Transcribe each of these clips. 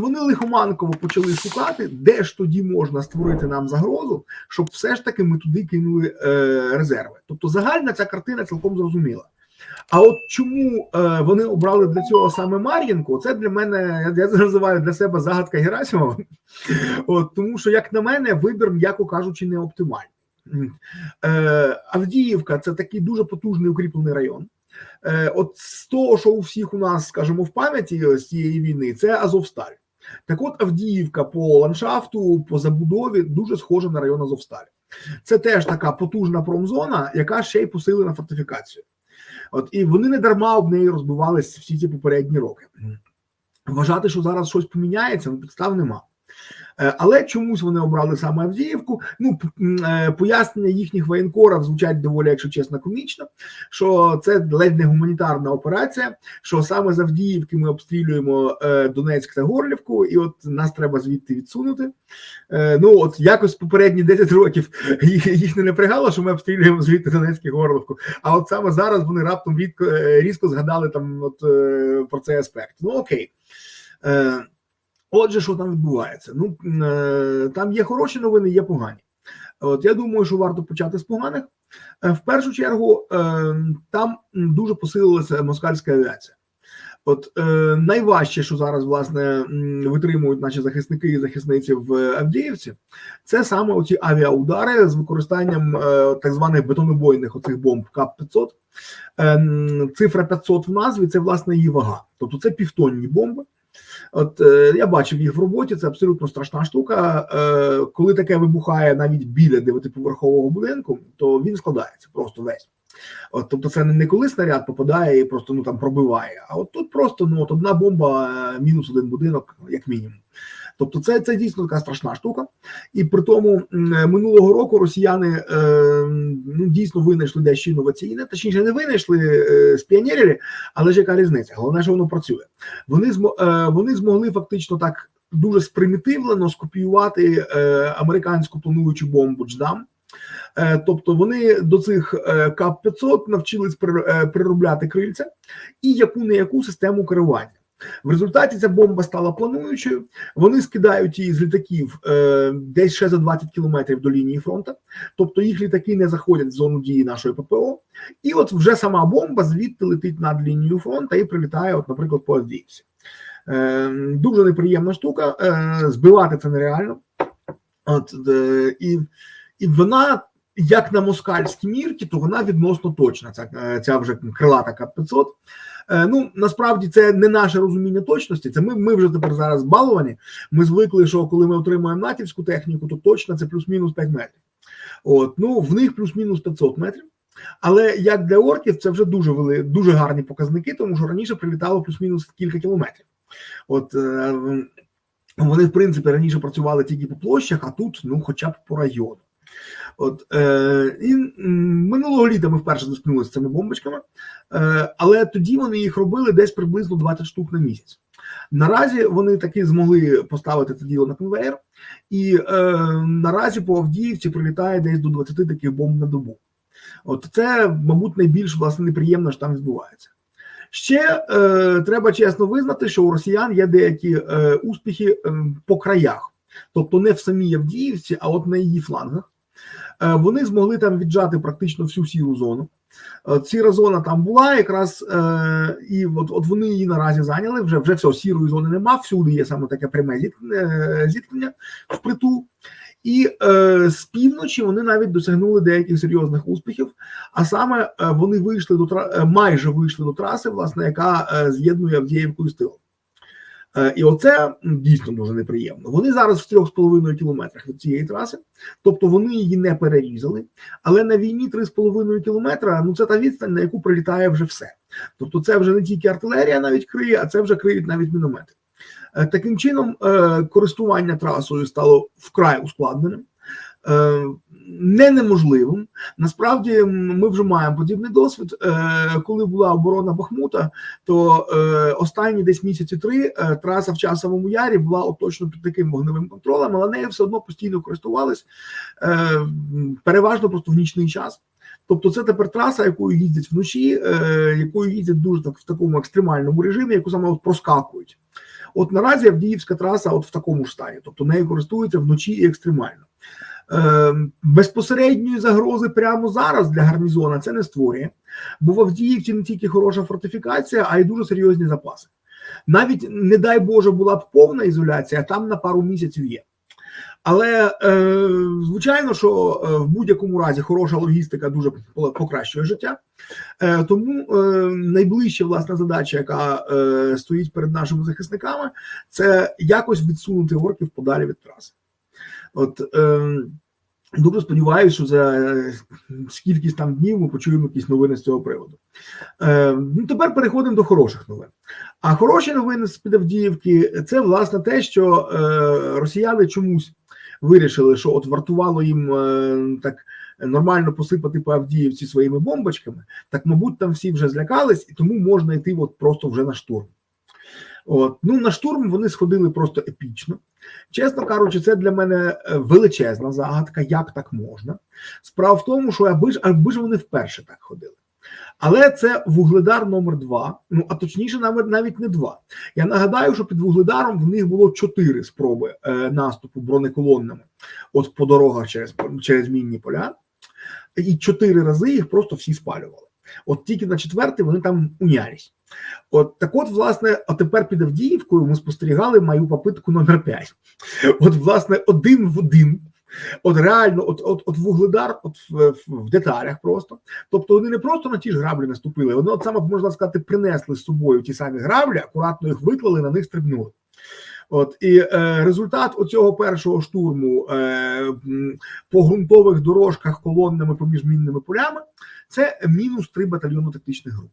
Вони лихоманково почали шукати, де ж тоді можна створити нам загрозу, щоб все ж таки ми туди кинули е, резерви. Тобто загальна ця картина цілком зрозуміла. А от чому е, вони обрали для цього саме Мар'їнку? Це для мене, я, називаю для себе загадка Герасимова. От, тому що, як на мене, вибір, м'яко кажучи, не оптимальний. Е, Авдіївка це такий дуже потужний укріплений район. Е, от з того, що у всіх у нас, скажімо, в пам'яті з цієї війни, це Азовсталь. Так от Авдіївка по ландшафту, по забудові дуже схожа на район Азовсталі. Це теж така потужна промзона, яка ще й посилена фортифікацію. От і вони не дарма об неї розбивались всі ці попередні роки. Вважати, що зараз щось поміняється, ну підстав нема. Е, Але чомусь вони обрали саме Авдіївку. Ну е, пояснення їхніх воєнкорів звучать доволі, якщо чесно, комічно. Що це ледь не гуманітарна операція. Що саме з Авдіївки ми обстрілюємо е, Донецьк та Горлівку, і от нас треба звідти відсунути. Ну от якось попередні 10 років їх, не напрягало, що ми обстрілюємо звідти Донецьк і Горлівку. А от саме зараз вони раптом рідко різко згадали там от про цей аспект. Ну окей. Отже, що там відбувається? Ну е, там є хороші новини, є погані. От я думаю, що варто почати з поганих. Е, В першу чергу е, там дуже посилилася москальська авіація. От найважче, що зараз власне витримують наші захисники і захисниці в Авдіївці, це саме оці авіаудари з використанням так званих бетонобойних оцих бомб КАП-500. Е, цифра 500 в назві це власне її вага, тобто це півтонні бомби. От е, я бачив їх в роботі, це абсолютно страшна штука. Е, коли таке вибухає навіть біля дев'ятиповерхового будинку, то він складається просто весь. От, тобто, це не коли снаряд попадає і просто ну там пробиває. А от тут просто ну от одна бомба, е, мінус один будинок, як мінімум. Тобто, це, це дійсно така страшна штука. І при тому е, минулого року росіяни е, ну, дійсно винайшли дещо інноваційне, точніше не винайшли, е, спіонерили, але ж яка різниця? Головне, що воно працює. Вони е, вони змогли фактично так дуже спримітивлено скопіювати е, американську плануючу бомбу Дждам. Е, Тобто вони до цих е, КАП 500 навчились е, переробляти крильця і яку не яку систему керування. В результаті ця бомба стала плануючою. Вони скидають її з літаків е, десь ще за 20 кілометрів до лінії фронту. Тобто їх літаки не заходять в зону дії нашої ППО. І от вже сама бомба звідти летить над лінією фронту і прилітає, от, наприклад, по Авдіївці. Е, дуже неприємна штука. Е, збивати це нереально. От, е, і, і вона, як на москальські мірки, то вона відносно точна. Ця, е, ця вже крилата К-500. Е, ну, насправді це не наше розуміння точності. Це ми, ми вже тепер зараз баловані. Ми звикли, що коли ми отримуємо натівську техніку, то точно це плюс-мінус 5 метрів. От, ну, в них плюс-мінус 500 метрів. Але як для орків, це вже дуже вели, дуже гарні показники, тому що раніше прилітало плюс-мінус кілька кілометрів. От е, вони, в принципі, раніше працювали тільки по площах, а тут, ну, хоча б по району. От е, і минулого літа ми вперше зіткнулися з цими бомбочками, е, але тоді вони їх робили десь приблизно 20 штук на місяць. Наразі вони таки змогли поставити це діло на конвейер, і е, наразі по Авдіївці прилітає десь до 20 таких бомб на добу. От це, мабуть, найбільш власне неприємно, що там відбувається. Ще е, треба чесно визнати, що у росіян є деякі е, успіхи е, по краях, тобто не в самій Авдіївці, а от на її флангах. Е, вони змогли там віджати практично всю сіру зону. Е, Сіра зона там була якраз, е, і от, от вони її наразі зайняли. Вже вже все, сірої зони нема. Всюди є саме таке пряме зіткнення, зіткнення впритул. І е, з півночі вони навіть досягнули деяких серйозних успіхів. А саме вони вийшли до майже вийшли до траси, власне, яка з'єднує Авдіївку з тилом. Е, І оце дійсно дуже неприємно. Вони зараз в 3,5 кілометрах від цієї траси, тобто вони її не перерізали. Але на війні 3,5 кілометра ну це та відстань, на яку прилітає вже все. Тобто, це вже не тільки артилерія навіть криє, а це вже криють навіть міномети. Е, Таким чином, е, користування трасою стало вкрай ускладненим. Е, Не неможливим. Насправді ми вже маємо подібний досвід. Е, Коли була оборона Бахмута, то е, останні десь місяці три траса в часовому ярі була от точно під таким вогневим контролем, але нею все одно постійно користувались переважно просто в нічний час. Тобто, це тепер траса, якою їздять вночі, е, якою їздять дуже так в такому екстремальному режимі, яку саме от проскакують. От наразі Авдіївська траса от в такому ж стані, тобто нею користуються вночі і екстремально. Е, безпосередньої загрози прямо зараз для гарнізона це не створює, бо в Авдіївці не тільки хороша фортифікація, а й дуже серйозні запаси. Навіть, не дай Боже, була б повна ізоляція, там на пару місяців є. Але е, звичайно, що е, в будь-якому разі хороша логістика дуже покращує життя. Е, тому е, найближча власна задача, яка е, стоїть перед нашими захисниками, це якось відсунути орків подалі від траси. От е, дуже сподіваюся, що за е, скількись там днів ми почуємо якісь новини з цього приводу. Е, ну Тепер переходимо до хороших новин. А хороші новини з під Авдіївки це власне те, що е, росіяни чомусь вирішили, що от вартувало їм е, так. Нормально посипати по Авдіївці своїми бомбочками, так мабуть, там всі вже злякались, і тому можна йти от просто вже на штурм. От ну на штурм вони сходили просто епічно. Чесно кажучи, це для мене е, величезна загадка, як так можна. Справа в тому, що аби ж аби ж вони вперше так ходили. Але це вугледар номер 2 ну а точніше, навіть навіть не два. Я нагадаю, що під вугледаром в них було чотири спроби е, наступу бронеколонними, от по дорогах через через мінні поля, і чотири рази їх просто всі спалювали. От тільки на четвертий вони там унялись. От так, от, власне, а тепер під Авдіївкою ми спостерігали мою попитку номер 5 От, власне, один в один. От реально, от от, от вугледар, от в, в деталях просто. Тобто вони не просто на ті ж граблі наступили, вони от саме можна сказати, принесли з собою ті самі граблі, акуратно їх виклали, на них стрибнули. От і е, результат оцього першого штурму е, по ґрунтових дорожках колоннами поміж мінними полями це мінус три батальйону тактичних груп.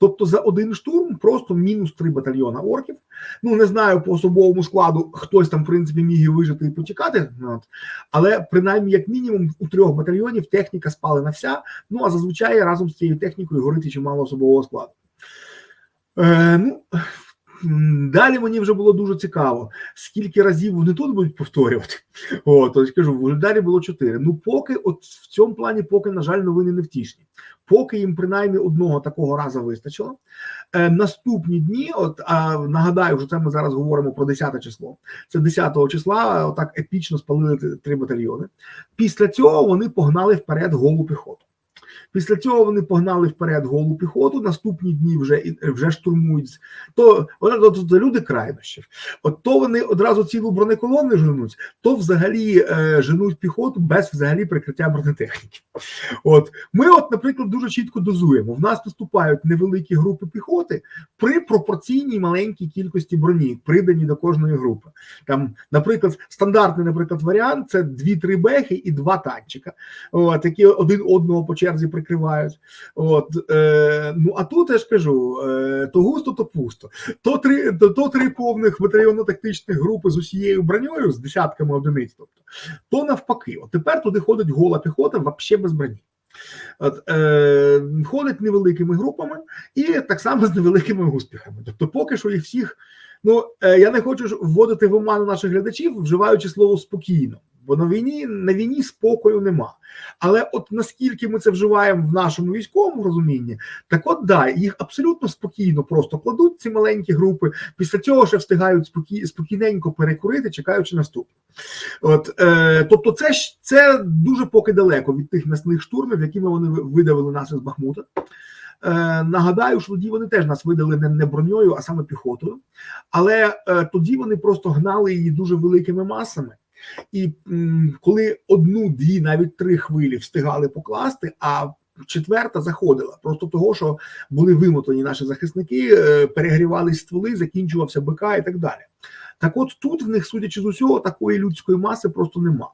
Тобто за один штурм просто мінус три батальйона орків. Ну не знаю по особовому складу, хтось там в принципі міг і вижити і потікати, але принаймні, як мінімум, у трьох батальйонів техніка спалена вся. Ну а зазвичай разом з цією технікою горить чимало особового складу. Е, Ну Далі мені вже було дуже цікаво, скільки разів вони тут будуть повторювати. О, то кажу, вже далі було чотири. Ну, поки, от в цьому плані, поки, на жаль, новини не втішні. Поки їм принаймні одного такого разу вистачило. Е, Наступні дні, от а, нагадаю, що це ми зараз говоримо про 10 число. Це 10 числа, отак епічно спалили три батальйони. Після цього вони погнали вперед голу піхоту. Після цього вони погнали вперед голу піхоту. Наступні дні вже вже штурмують. То то, то, люди крайнощів. От то вони одразу цілу бронеколони женуть, то взагалі е, женуть піхоту без взагалі прикриття бронетехніки. От ми, от, наприклад, дуже чітко дозуємо. В нас наступають невеликі групи піхоти при пропорційній маленькій кількості броні, придані до кожної групи. Там, наприклад, стандартний, наприклад, варіант це дві-три бехи і два танчика, от, які один одного по черзі прикривають. От е, ну а тут я ж кажу: е, то густо, то пусто. То три то, то три повних батальйонно-тактичних групи з усією броньою, з десятками одиниць. Тобто, то навпаки, от тепер туди ходить гола піхота, взагалі без броні. От, е, Ходить невеликими групами і так само з невеликими успіхами. Тобто, поки що їх всіх. Ну е, я не хочу вводити в оману наших глядачів, вживаючи слово спокійно бо на війні на війні спокою нема. Але от наскільки ми це вживаємо в нашому військовому розумінні, так от да, їх абсолютно спокійно просто кладуть ці маленькі групи. Після цього ще встигають спокій, спокійненько перекурити, чекаючи наступну. От е, тобто, це це дуже поки далеко від тих насних штурмів, якими вони видавили нас із Бахмута. Е, Нагадаю, що тоді вони теж нас видали не, не броньою, а саме піхотою. Але е, тоді вони просто гнали її дуже великими масами. І коли одну-дві, навіть три хвилі встигали покласти, а четверта заходила, просто того, що були вимотані наші захисники, е, перегрівались стволи, закінчувався БК і так далі. Так, от тут в них, судячи з усього, такої людської маси просто нема.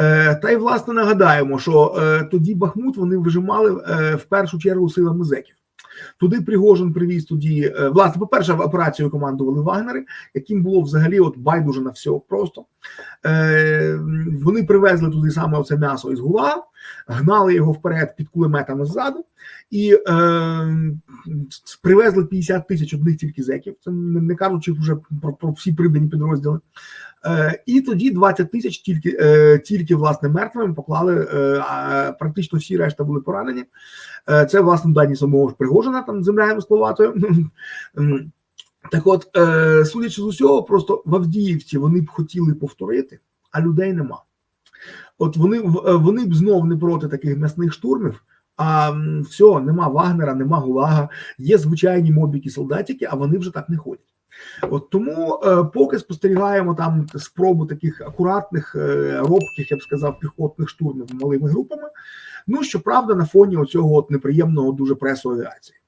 Е, Та й власне нагадаємо, що е, тоді Бахмут вони вижимали е, в першу чергу силами зеків. Туди Пригожин привіз тоді е, власне, по перше, операцію командували Вагнери, яким було взагалі от байдуже на все просто. Е, Вони привезли туди саме оце м'ясо із гула, гнали його вперед під кулеметами ззаду і е, привезли 50 тисяч одних тільки зеків. Це не кажучи вже про, про всі придані підрозділи. Е, І тоді 20 тисяч тільки е, тільки власне мертвими поклали. Е, практично всі решта були поранені. Е, Це власне дані самого ж Пригожина там земляємо Словатою. Так от, е, судячи з усього, просто в Авдіївці вони б хотіли повторити, а людей нема. От вони е, вони б знов не проти таких м'ясних штурмів. А все, нема Вагнера, нема Гулага, є звичайні мобіки солдатики, а вони вже так не ходять. От тому е, поки спостерігаємо там спробу таких акуратних, е, робких, я б сказав, піхотних штурмів малими групами. Ну щоправда, на фоні оцього от неприємного дуже пресу авіації.